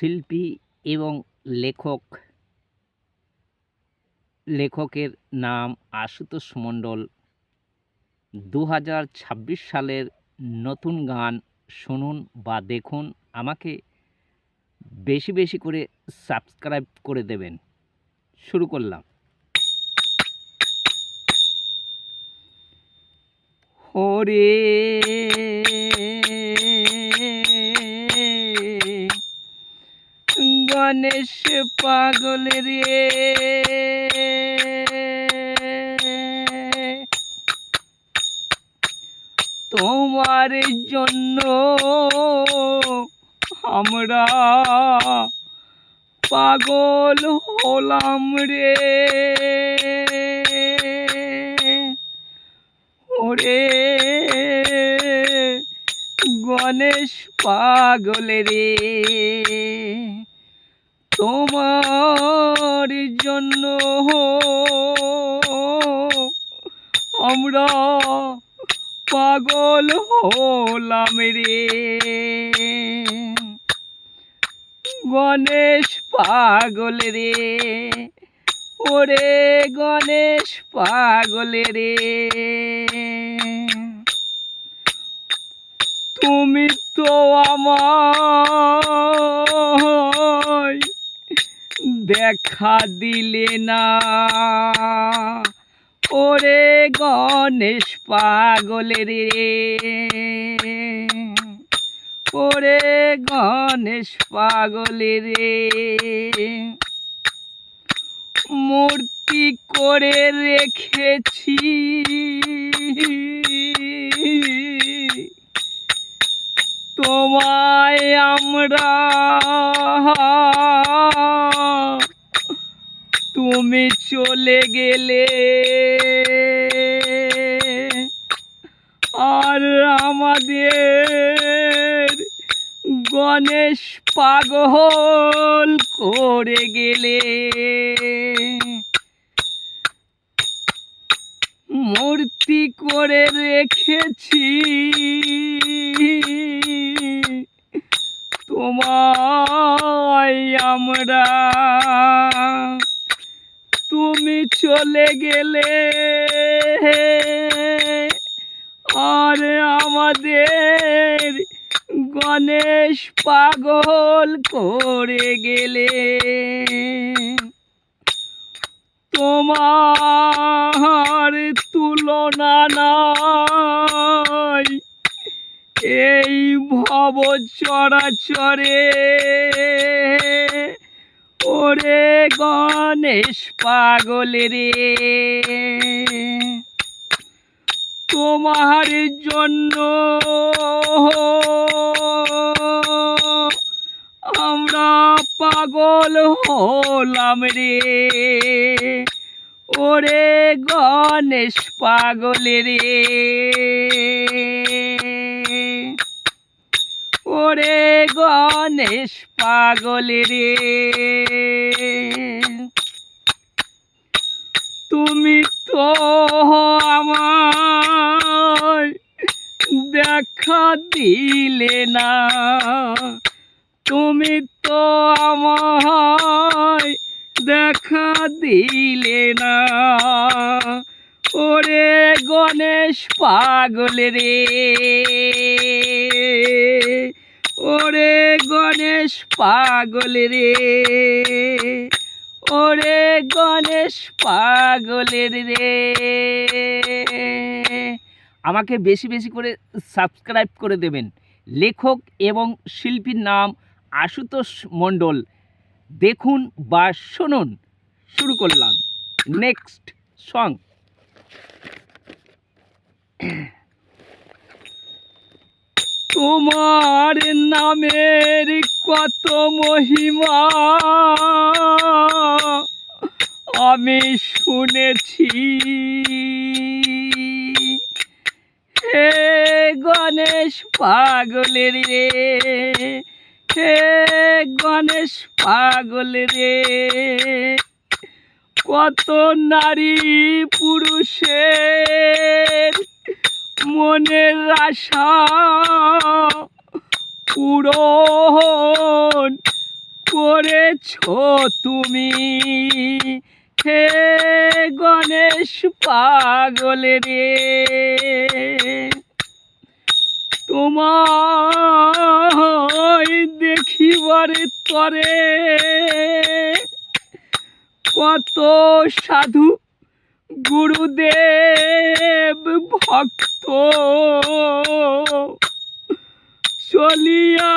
শিল্পী এবং লেখক। লেখকের নাম আশুতোষ মণ্ডল। দু হাজার ছাব্বিশ সালের নতুন গান শুনুন বা দেখুন আমাকে বেশি বেশি করে সাবস্ক্রাইব করে দেবেন। শুরু করলাম। ওরে গণেশ পাগল রে। তোমার জন্য আমরা পাগল হলাম রে। ওরে গণেশ পাগল রে। তোমার জন্য আমরা পাগল হলাম রে। গণেশ পাগল রে। ওরে গণেশ পাগল রে। তুমি তো আমায় দেখা দিলে না। ওরে গণেশ পাগল রে। ওরে গণেশ পাগল রে। মূর্তি করে রেখেছি। তোমায় আমরা তুমি চলে গেলে। আর আমাদের গণেশ পাগল করে গেলে। মূর্তি করে রেখেছি। তোমায় আমরা তুমি চলে গেলে। আর আমাদের গণেশ পাগল করে গেলে। তোমার তুলনা নাই। এই ভব চরাচরে ওরে গণেশ পাগল রে। তোমার জন্য আমরা পাগল হলাম রে। ওরে গণেশ পাগল রে। ওরে গণেশ পাগল রে। তুমি তো আমায় দেখা দিলে না। তুমি তো আমায় দেখা দিলে না। ওরে গণেশ পাগল রে। ওরে গণেশ পাগল রে। ওরে গণেশ পাগলের রে। আমাকে বেশি বেশি করে সাবস্ক্রাইব করে দেবেন। লেখক এবং শিল্পীর নাম আশুতোষ মণ্ডল। দেখুন বা শুনুন। শুরু করলাম। Next song. তোমার নামের কত মহিমা? আমি শুনেছি। হে গণেশ পাগলের রে, হে গণেশ পাগল রে, কত নারী পুরুষের মনের আশা পূরণ তুমি। হে গণেশ পাগল রে তোমায় দেখিবার তরে কত সাধু গুরুদেব ভক্ত। চলিয়া।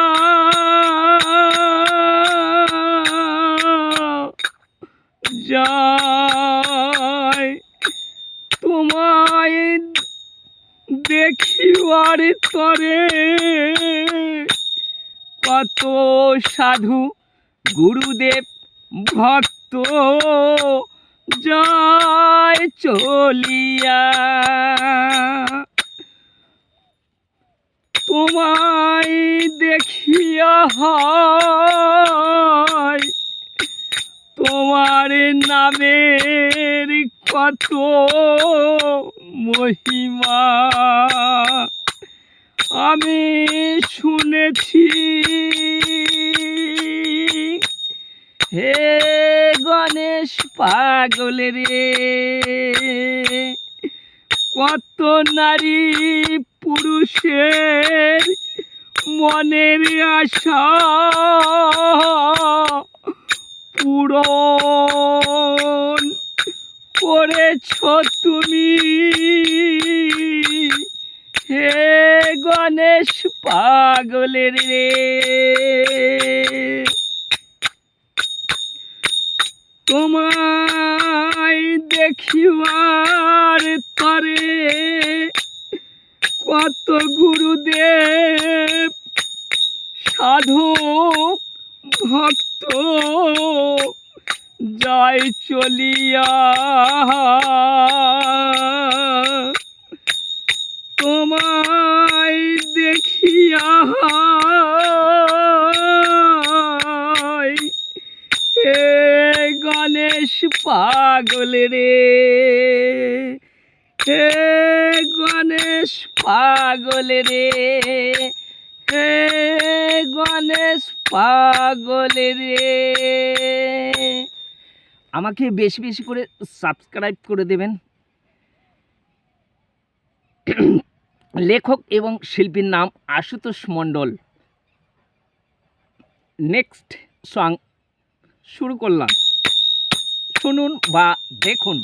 যায় তোমায় দেখিবার তরে কত সাধু গুরুদেব ভক্ত। যায় চলিয়া। তোমায় দেখিয়া হয় তোমার নামের কত মহিমা। আমি শুনেছি হে গণেশ পাগল রে। কত নারী পুরুষের মনের আশা পূরণ করেছ তুমি। হে গণেশ পাগলের রে। তোমায় দেখিবার তরে কত গুরুদেব সাধু ভক্ত যায় চলিয়া। তোমায় দেখিয়া পাগল রে। হে গণেশ পাগল রে। হে গণেশ পাগল রে। আমাকে বেশি বেশি করে সাবস্ক্রাইব করে দেবেন। লেখক এবং শিল্পীর নাম আশুতোষ মণ্ডল। নেক্সট সং শুরু করলাম। শুনুন বা দেখুন।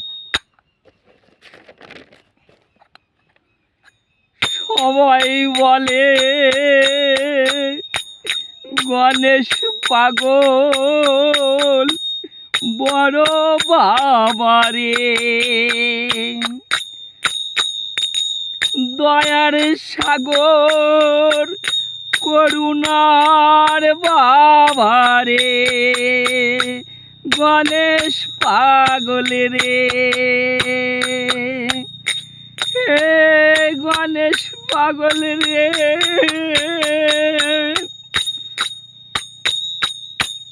সবাই বলে গণেশ পাগল বড় বাবারে দয়ার সাগর করুণার বাবারে গণেশ পাগল রে। হে গণেশ পাগল রে।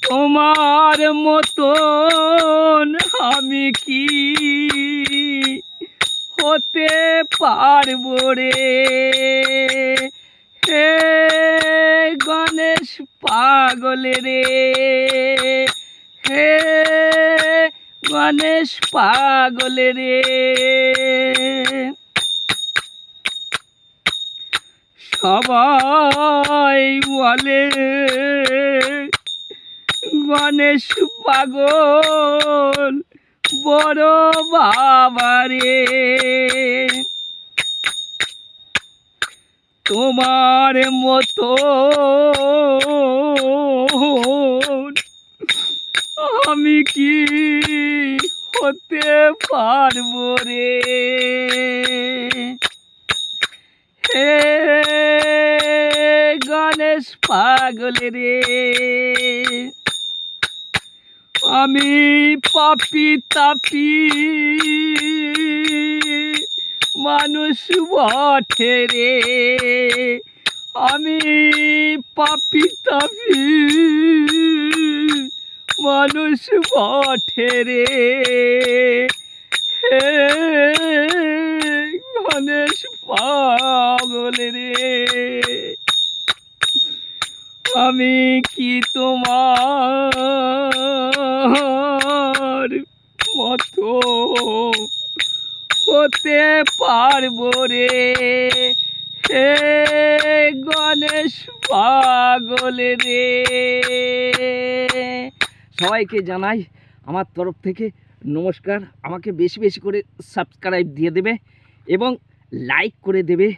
তোমার মতন আমি কি হতে পারব রে? হে গণেশ পাগল রে। হে গণেশ পাগল রে সবাই বলে গণেশ পাগল বড় বাবারে তোমার মতো আমি কি হতে পারব রে? হে গণেশ পাগল রে। আমি পাপি তাপি মানুষ বটে রে। আমি পাপি তাপি বটে রে। গণেশ পাগল রে। আমি কি তোমার মতো হতে পারব রে? হে গণেশ পাগল রে। সবাইকে জানাই আমার তরফ থেকে নমস্কার। আমাকে বেশি বেশি করে সাবস্ক্রাইব দিয়ে দেবে এবং লাইক করে দেবে।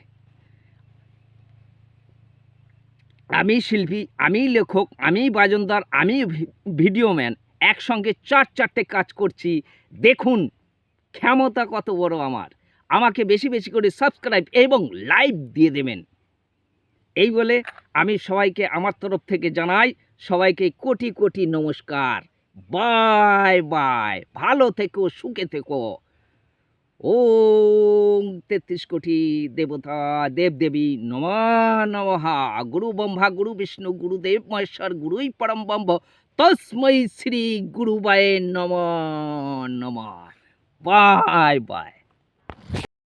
আমি শিল্পী, আমি লেখক, আমি বাজনদার, আমি ভিডিও ম্যান একসঙ্গে চার চারটে কাজ করছি। দেখুন ক্ষমতা কত বড় আমার। আমাকে বেশি বেশি করে সাবস্ক্রাইব এবং লাইক দিয়ে দেবেন। এই বলে আমি সবাইকে আমার তরফ থেকে জানাই সবাইকে কোটি কোটি নমস্কার। Bye bye. ভালো থেকো, সুখে থেকো। ওম তেত্রিশ কোটি দেবতা, দেবদেবী নমা নমহা গুরু ব্রহ্মা, গুরু বিষ্ণু গুরুদেব মহেশ্বর, গুরুই পরম ব্রহ্ম। তস্মৈ শ্রী গুরুবায় নম নম। Bye bye.